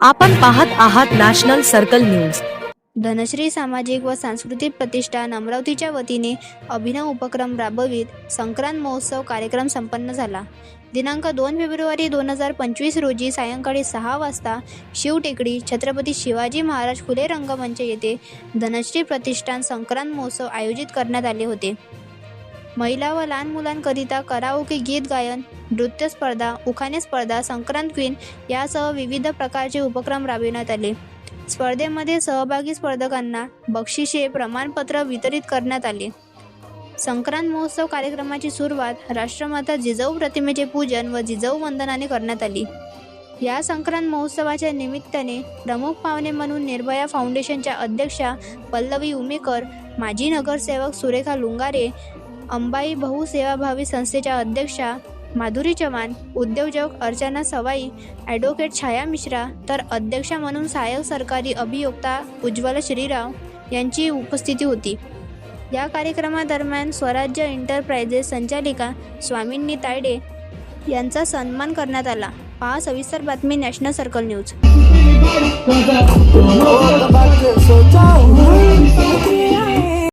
आपण पाहत आहात नॅशनल सर्कल न्यूज. धनश्री सामाजिक व सांस्कृतिक प्रतिष्ठान अमरावतीच्या वतीने अभिनव उपक्रम राबवित संक्रांत महोत्सव कार्यक्रम संपन्न झाला. दिनांक दोन फेब्रुवारी दोन हजार पंचवीस रोजी सायंकाळी सहा वाजता शिवटेकडी छत्रपती शिवाजी महाराज फुले रंगमंच येथे धनश्री प्रतिष्ठान संक्रांत महोत्सव आयोजित करण्यात आले होते. महिला व लहान मुलांकरिता कराओके गीत गायन नृत्य स्पर्धा उखाणे स्पर्धा संक्रांत क्वीन यासह विविध प्रकारचे उपक्रम राबविण्यात आले. स्पर्धेमध्ये सहभागी स्पर्धकांना बक्षिसे प्रमाणपत्र वितरित करण्यात आले. संक्रांत महोत्सव कार्यक्रमाची सुरुवात राष्ट्रमाता जिजाऊ प्रतिमेचे पूजन व जिजाऊ वंदनाने करण्यात आली. या संक्रांत महोत्सवाच्या निमित्ताने प्रमुख पाहुणे म्हणून निर्भया फाउंडेशनच्या अध्यक्षा पल्लवी उमेकर माजी नगरसेवक सुरेखा लुंगारे अंबाई बहु सेवाभावी संस्थेच्या अध्यक्षा माधुरी चव्हाण उद्योजक अर्चना सवाई ॲडव्होकेट छाया मिश्रा तर अध्यक्षा म्हणून सहाय्यक सरकारी अभियोक्ता उज्ज्वला श्रीराव यांची उपस्थिती होती. या कार्यक्रमादरम्यान स्वराज्य एंटरप्राइजेस संचालिका स्वामींनी तायडे यांचा सन्मान करण्यात आला. पहा सविस्तर बातमी नॅशनल सर्कल न्यूज.